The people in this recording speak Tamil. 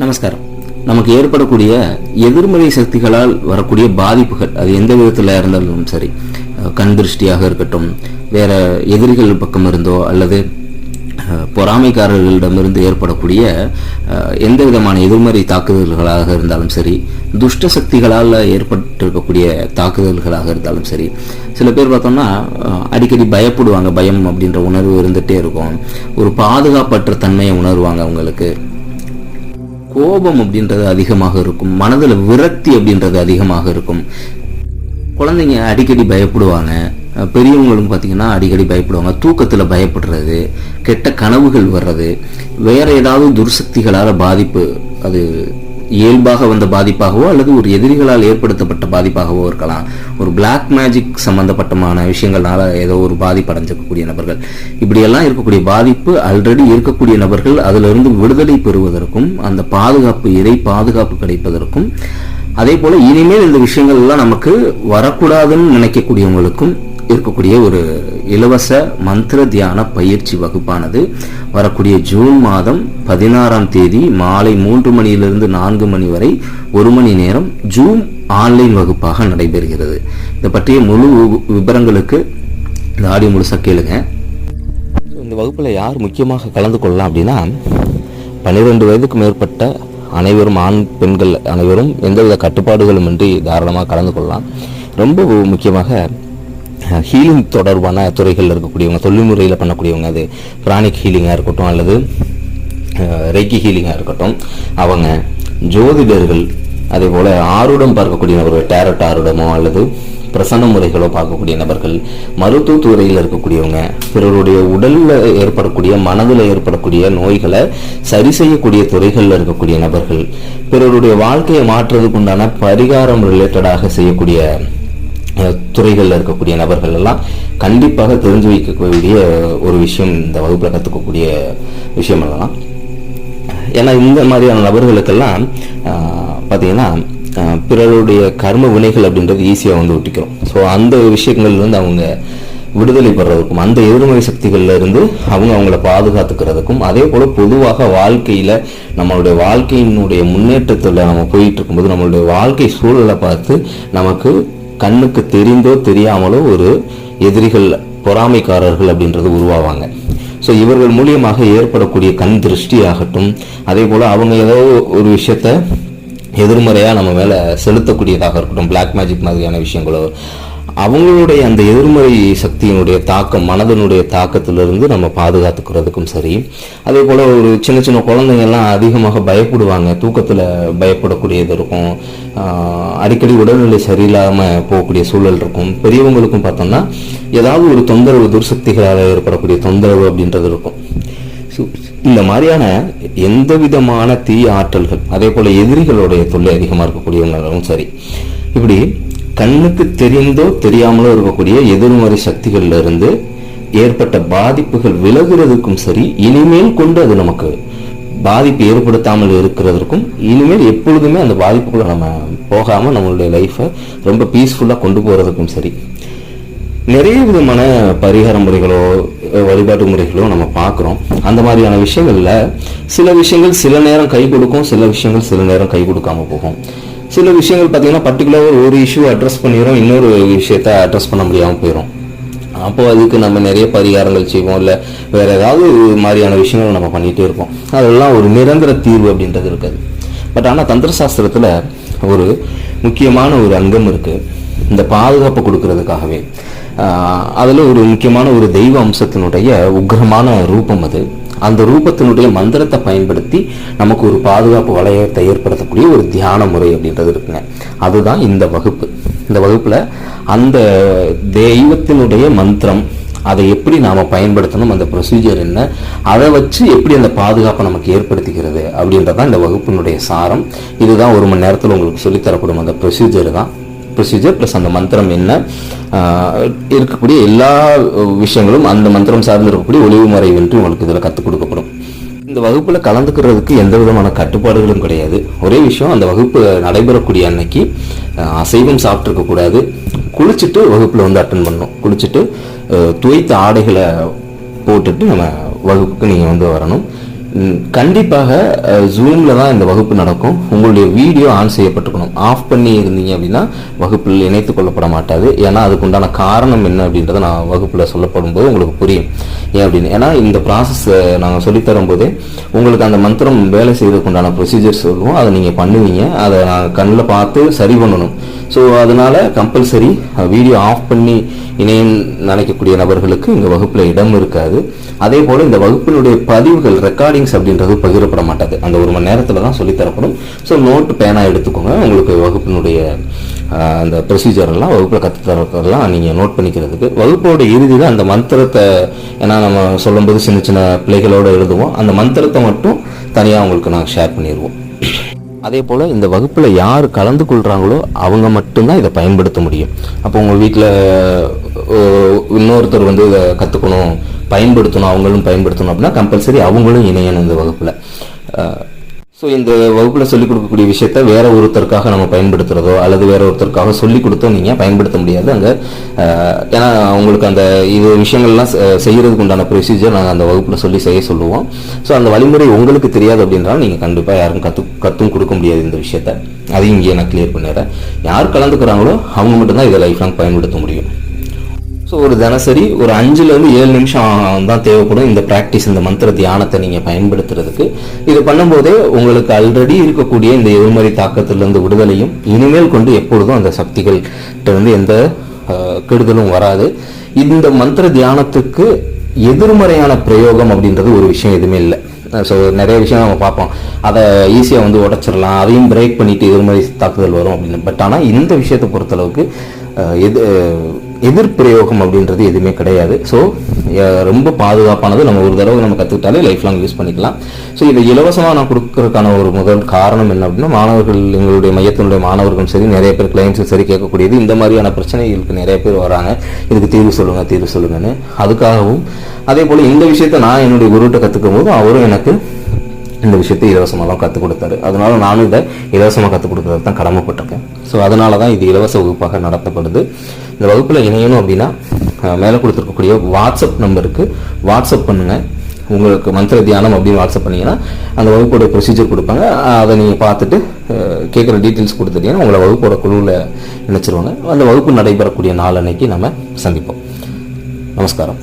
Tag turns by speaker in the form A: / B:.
A: நமஸ்காரம். நமக்கு ஏற்படக்கூடிய எதிர்மறை சக்திகளால் வரக்கூடிய பாதிப்புகள் அது எந்த விதத்தில் இருந்தாலும் சரி கண் திருஷ்டியாக இருக்கட்டும் வேற எதிரிகள் பக்கம் இருந்தோ அல்லது பொறாமைக்காரர்களிடமிருந்து ஏற்படக்கூடிய எந்த விதமான எதிர்மறை தாக்குதல்களாக இருந்தாலும் சரி துஷ்ட சக்திகளால் ஏற்பட்டிருக்கக்கூடிய தாக்குதல்களாக இருந்தாலும் சரி சில பேர் பார்த்தோம்னா அடிக்கடி பயப்படுவாங்க பயம் அப்படின்ற உணர்வு இருந்துகிட்டே இருக்கும். ஒரு பாதுகாப்பற்ற தன்மையை உணர்வாங்க அவங்களுக்கு. கோபம் அப்படின்றது அதிகமாக இருக்கும். மனதில் விரக்தி அப்படின்றது அதிகமாக இருக்கும். குழந்தைங்க அடிக்கடி பயப்படுவாங்க. பெரியவங்களும் பார்த்தீங்கன்னா அடிக்கடி பயப்படுவாங்க. தூக்கத்தில் பயப்படுறது கெட்ட கனவுகள் வர்றது வேற ஏதாவது துர்சக்திகளால் பாதிப்பு அது இயல்பாக வந்த பாதிப்பாகவோ அல்லது ஒரு எதிரிகளால் ஏற்படுத்தப்பட்ட பாதிப்பாகவோ இருக்கலாம். ஒரு பிளாக் மேஜிக் சம்பந்தப்பட்டமான விஷயங்கள்னால ஏதோ ஒரு பாதிப்பு அடைஞ்சிருக்கக்கூடிய நபர்கள். இப்படியெல்லாம் இருக்கக்கூடிய பாதிப்பு ஆல்ரெடி இருக்கக்கூடிய நபர்கள் அதிலிருந்து விடுதலை பெறுவதற்கும் அந்த பாதுகாப்பு இறை பாதுகாப்பு கிடைப்பதற்கும் அதே போல இனிமேல் இந்த விஷயங்கள் எல்லாம் நமக்கு வரக்கூடாதுன்னு நினைக்கக்கூடியவங்களுக்கும் இருக்கக்கூடிய ஒரு இலவச மந்திர தியான பயிற்சி வகுப்பானது வரக்கூடிய ஜூன் மாதம் பதினாறாம் தேதி மாலை மூன்று மணியிலிருந்து நான்கு மணி வரை ஒரு மணி நேரம் ஜூம் ஆன்லைன் வகுப்பாக நடைபெறுகிறது. இதை பற்றிய முழு விவரங்களுக்கு இந்த ஆடியோ முழுசாக கேளுங்க. இந்த வகுப்பில் யார் முக்கியமாக கலந்து கொள்ளலாம் அப்படின்னா பன்னிரெண்டு வயதுக்கு மேற்பட்ட அனைவரும் ஆண் பெண்கள் அனைவரும் எந்தவித கட்டுப்பாடுகளும் இன்றி தாராளமாக கலந்து கொள்ளலாம். ரொம்ப முக்கியமாக ஹீலிங் தொடர்பான துறைகளில் இருக்கக்கூடியவங்க தொழில்முறையில் பண்ணக்கூடியவங்க அது பிராணிக் ஹீலிங்காக இருக்கட்டும் அல்லது ரெக்கி ஹீலிங்காக இருக்கட்டும் அவங்க ஜோதிடர்கள் அதே போல் ஆருடம் பார்க்கக்கூடிய நபர்கள் டேரட் ஆருடமோ அல்லது பிரசன்ன முறைகளோ பார்க்கக்கூடிய நபர்கள் மருத்துவ துறையில் இருக்கக்கூடியவங்க பிறருடைய உடலில் ஏற்படக்கூடிய மனதில் ஏற்படக்கூடிய நோய்களை சரி செய்யக்கூடிய துறைகளில் இருக்கக்கூடிய நபர்கள் பிறருடைய வாழ்க்கையை மாற்றுறதுக்கு உண்டான பரிகாரம் ரிலேட்டடாக செய்யக்கூடிய துறைகளில் இருக்கக்கூடிய நபர்கள் எல்லாம் கண்டிப்பாக தெரிஞ்சு வைக்கக்கூடிய ஒரு விஷயம் இந்த வகுப்பில் கற்றுக்கக்கூடிய விஷயம் எல்லாம் ஏன்னா இந்த மாதிரியான நபர்களுக்கெல்லாம் பார்த்திங்கன்னா பார்த்தீங்கன்னா பிறருடைய கர்ம வினைகள் அப்படின்றது ஈஸியாக வந்து ஒட்டிக்கிறோம். ஸோ அந்த விஷயங்கள்லேருந்து அவங்க விடுதலை பெறதுக்கும் அந்த எதிர்மறை சக்திகளில் இருந்து அவங்க அவங்கள பாதுகாத்துக்கிறதுக்கும் அதே போல் பொதுவாக வாழ்க்கையில் நம்மளுடைய வாழ்க்கையினுடைய முன்னேற்றத்தில் நம்ம போயிட்டு இருக்கும்போது நம்மளுடைய வாழ்க்கை சூழலை பார்த்து நமக்கு கண்ணுக்கு தெரிந்தோ தெரியாமலோ ஒரு எதிரிகள் பொறாமைக்காரர்கள் அப்படின்றது உருவாவாங்க. ஸோ இவர்கள் மூலியமாக ஏற்படக்கூடிய கண் திருஷ்டி ஆகட்டும் அதே போல் அவங்க ஏதோ ஒரு விஷயத்த எதிர்மறையாக நம்ம மேலே செலுத்தக்கூடியதாக இருக்கட்டும் பிளாக் மேஜிக் மாதிரியான விஷயங்களோ அவங்களுடைய அந்த எதிர்மறை சக்தியினுடைய தாக்கம் மனதனுடைய தாக்கத்திலிருந்து நம்ம பாதுகாத்துக்கிறதுக்கும் சரி. அதே போல் ஒரு சின்ன சின்ன குழந்தைங்க எல்லாம் அதிகமாக பயப்படுவாங்க. தூக்கத்தில் பயப்படக்கூடியது இருக்கும். அடிக்கடி உடல்நிலை சரியில்லாமல் போகக்கூடிய சூழல் இருக்கும். பெரியவங்களுக்கும் பார்த்தோம்னா ஏதாவது ஒரு தொந்தரவு துர்சக்திகளால் ஏற்படக்கூடிய தொந்தரவு அப்படின்றது இருக்கும். இந்த மாதிரியான எந்த விதமான தீய ஆற்றல்கள் அதே போல் எதிரிகளுடைய தொல்லை அதிகமாக இருக்கக்கூடியவங்களும் சரி. இப்படி கண்ணுக்கு தெரிந்தோ தெரியாமலோ இருக்கக்கூடிய எதிர்மறை சக்திகள்ல இருந்து ஏற்பட்ட பாதிப்புகள் விலகுறதுக்கும் சரி இனிமேல் கொண்டு அது நமக்கு பாதிப்பு ஏற்படுத்தாமல் இருக்கிறதற்கும் இனிமேல் எப்பொழுதுமே அந்த பாதிப்புக்குள்ள நம்ம போகாம நம்மளுடைய லைஃப்பை ரொம்ப பீஸ்ஃபுல்லாக கொண்டு போறதுக்கும் சரி. நிறைய விதமான பரிகார முறைகளோ வழிபாட்டு முறைகளோ நம்ம பார்க்குறோம். அந்த மாதிரியான விஷயங்கள்ல சில விஷயங்கள் சில நேரம் கை கொடுக்கும் சில விஷயங்கள் சில நேரம் கை கொடுக்காம போகும். சில விஷயங்கள் பார்த்தீங்கன்னா பர்டிகுலர் ஒரு இஷ்யூ அட்ரஸ் பண்ணிடும் இன்னொரு விஷயத்த அட்ரஸ் பண்ண முடியாமல் போயிடும் அப்போது அதுக்கு நம்ம நிறைய பரிகாரங்கள் செய்வோம் இல்லை வேறு ஏதாவது மாதிரியான விஷயங்கள் நம்ம பண்ணிகிட்டே இருப்போம். அதெல்லாம் ஒரு நிரந்தர தீர்வு அப்படின்றது இருக்காது. பட் ஆனால் தந்திர சாஸ்திரத்தில் ஒரு முக்கியமான ஒரு அங்கம் இருக்குது இந்த பாதுகாப்பு கொடுக்கறதுக்காகவே. அதில் ஒரு முக்கியமான ஒரு தெய்வ அம்சத்தினுடைய உக்ரமான ரூபம் அது. அந்த ரூபத்தினுடைய மந்திரத்தை பயன்படுத்தி நமக்கு ஒரு பாதுகாப்பு வளையத்தை ஏற்படுத்தக்கூடிய ஒரு தியான முறை அப்படின்றது இருக்குங்க. அதுதான் இந்த வகுப்பு. இந்த வகுப்பில் அந்த தெய்வத்தினுடைய மந்திரம் அதை எப்படி நாம் பயன்படுத்தணும் அந்த ப்ரொசீஜர் என்ன அதை வச்சு எப்படி அந்த பாதுகாப்பை நமக்கு ஏற்படுத்திக்கிறது அப்படின்றதான் இந்த வகுப்பினுடைய சாரம். இதுதான் ஒரு மணி நேரத்தில் உங்களுக்கு சொல்லித்தரப்படும் அந்த ப்ரொசீஜர் தான். ப்ரொசீஜர் ப்ளஸ் அந்த மந்திரம் என்ன? இருக்கக்கூடிய எல்லா விஷயங்களும் அந்த மந்திரம் சார்ந்து இருக்கக்கூடிய ஒளிவு மறைவின்றி உங்களுக்கு இதில் கற்றுக் கொடுக்கப்படும். இந்த வகுப்பில் கலந்துக்கிறதுக்கு எந்த விதமான கட்டுப்பாடுகளும் கிடையாது. ஒரே விஷயம் அந்த வகுப்பு நடைபெறக்கூடிய அன்னைக்கு அசைவம் சாப்பிட்ருக்கக்கூடாது குளிச்சுட்டு வகுப்பில் வந்து அட்டன் பண்ணணும். குளிச்சுட்டு துவைத்த ஆடைகளை போட்டுட்டு நம்ம வகுப்புக்கு நீங்கள் வந்து வரணும். கண்டிப்பாக ஜூமில் தான் இந்த வகுப்பு நடக்கும். உங்களுடைய வீடியோ ஆன் செய்யப்பட்டுக்கணும் ஆஃப் பண்ணி இருந்தீங்க அப்படின்னா வகுப்பில் இணைத்து கொள்ளப்பட மாட்டாது. ஏன்னா அதுக்குண்டான காரணம் என்ன அப்படின்றத நான் வகுப்பில் சொல்லப்படும் போது உங்களுக்கு புரியும். ஏன் அப்படின்னு? ஏன்னா இந்த ப்ராசஸ் நாங்கள் சொல்லித்தரும் போதே உங்களுக்கு அந்த மந்திரம் வேலை செய்வதற்குண்டான ப்ரொசீஜர் சொல்லுவோம் அதை நீங்கள் பண்ணுவீங்க. அதை நான் கண்ணில் பார்த்து சரி பண்ணணும். ஸோ அதனால் கம்பல்சரி வீடியோ ஆஃப் பண்ணி இணையம் நினைக்கக்கூடிய நபர்களுக்கு இந்த வகுப்பில் இடம் இருக்காது. அதே போல் இந்த வகுப்பினுடைய பதிவுகள் ரெக்கார்டிங்ஸ் அப்படின்றது பகிரப்பட மாட்டாது. அந்த ஒரு மணி நேரத்தில் தான் சொல்லித் தரப்படும். ஸோ நோட்டு பேனா எடுத்துக்கோங்க. உங்களுக்கு வகுப்பினுடைய அந்த ப்ரொசீஜர் எல்லாம் வகுப்பில் கற்றுத்தரதெல்லாம் நீங்கள் நோட் பண்ணிக்கிறதுக்கு. வகுப்போட இறுதியில் அந்த மந்திரத்தை ஏன்னா நம்ம சொல்லும்போது சின்ன சின்ன பிள்ளைகளோட எழுதுவோம். அந்த மந்திரத்தை மட்டும் தனியாக உங்களுக்கு நான் ஷேர் பண்ணிடுவோம் அதே போல் இந்த வகுப்பில் யார் கலந்து கொள்கிறாங்களோ அவங்க மட்டும்தான் இதை பயன்படுத்த முடியும். அப்போ உங்கள் வீட்டில் இன்னொருத்தர் வந்து இதை கற்றுக்கணும் பயன்படுத்தணும் அவங்களும் பயன்படுத்தணும் அப்படின்னா கம்பல்சரி அவங்களும் இணையணும் இந்த வகுப்பில். ஸோ இந்த வகுப்பில் சொல்லிக் கொடுக்கக்கூடிய விஷயத்த வேற ஒருத்தருக்காக நம்ம பயன்படுத்துகிறதோ அல்லது வேற ஒருத்தருக்காக சொல்லிக் கொடுத்தோ நீங்கள் பயன்படுத்த முடியாது. அங்கே ஏன்னா அவங்களுக்கு அந்த இது விஷயங்கள்லாம் செய்கிறதுக்கு உண்டான ப்ரொசீஜர் நாங்கள் அந்த வகுப்பில் சொல்லி செய்ய சொல்லுவோம். ஸோ அந்த வழிமுறை உங்களுக்கு தெரியாது அப்படின்றாலும் நீங்கள் கண்டிப்பாக யாரும் கற்று கற்றும் கொடுக்க முடியாது இந்த விஷயத்த. அதையும் இங்கே நான் கிளியர் பண்ணிடுறேன். யார் கலந்துக்கிறாங்களோ அவங்க மட்டும்தான் இதை லைஃப் லாங் பயன்படுத்த முடியும். ஸோ ஒரு தினசரி ஒரு அஞ்சுலேருந்து ஏழு நிமிஷம் தான் தேவைப்படும் இந்த ப்ராக்டிஸ் இந்த மந்திர தியானத்தை நீங்கள் பயன்படுத்துறதுக்கு. இது பண்ணும்போதே உங்களுக்கு ஆல்ரெடி இருக்கக்கூடிய இந்த எதிர்மறை தாக்கத்திலிருந்து விடுதலையும் இனிமேல் கொண்டு எப்பொழுதும் அந்த சக்திகள்கிட்ட இருந்து எந்த கெடுதலும் வராது. இந்த மந்திர தியானத்துக்கு எதிர்மறையான பிரயோகம் அப்படின்றது ஒரு விஷயம் எதுவுமே இல்லை. ஸோ நிறைய விஷயம் நம்ம பார்ப்போம். அதை ஈஸியாக வந்து உடச்சிடலாம் அதையும் பிரேக் பண்ணிட்டு எதிர்மறை தாக்குதல் வரும் அப்படின்னு. பட் ஆனால் இந்த விஷயத்தை பொறுத்தளவுக்கு எது எதிர்பிரயோகம் அப்படின்றது எதுவுமே கிடையாது. ஸோ ரொம்ப பாதுகாப்பானது நம்ம ஒரு தடவை நம்ம கற்றுக்கிட்டாலே லைஃப் லாங் யூஸ் பண்ணிக்கலாம். ஸோ இதை இலவசமாக நான் கொடுக்கறதுக்கான ஒரு முதல் காரணம் என்ன அப்படின்னா மாணவர்கள் எங்களுடைய மையத்தினுடைய மாணவர்களும் சரி நிறைய பேர் கிளைண்ட்ஸும் சரி கேட்கக்கூடியது இந்த மாதிரியான பிரச்சனைகளுக்கு நிறைய பேர் வராங்க. இதுக்கு தீர்வு சொல்லுங்கள் தீர்வு சொல்லுங்கன்னு. அதுக்காகவும் அதே போல் இந்த விஷயத்தை நான் என்னுடைய குருகிட்ட கற்றுக்கும் போது அவரும் எனக்கு இந்த விஷயத்தை இலவசமாக தான் கற்றுக் கொடுத்தாரு. அதனால நானும் இதை இலவசமாக கற்றுக் கொடுக்கறது தான் கடமைப்பட்டிருக்கேன். ஸோ அதனால தான் இது இலவச வகுப்பாக நடத்தப்படுது. இந்த வகுப்பில் இணையணும் அப்படின்னா மேலே கொடுத்துருக்கக்கூடிய வாட்ஸ்அப் நம்பருக்கு வாட்ஸ்அப் பண்ணுங்கள் உங்களுக்கு மந்திர தியானம் அப்படின்னு வாட்ஸ்அப் பண்ணிங்கன்னா அந்த வகுப்போட ப்ரொசீஜர் கொடுப்பாங்க. அதை நீங்கள் பார்த்துட்டு கேட்குற டீட்டெயில்ஸ் கொடுத்துட்டீங்கன்னா உங்களை வகுப்போட குழுவில் இணைச்சிருவாங்க. அந்த வகுப்பு நடைபெறக்கூடிய நாள் அன்னைக்கு நம்ம சந்திப்போம். நமஸ்காரம்.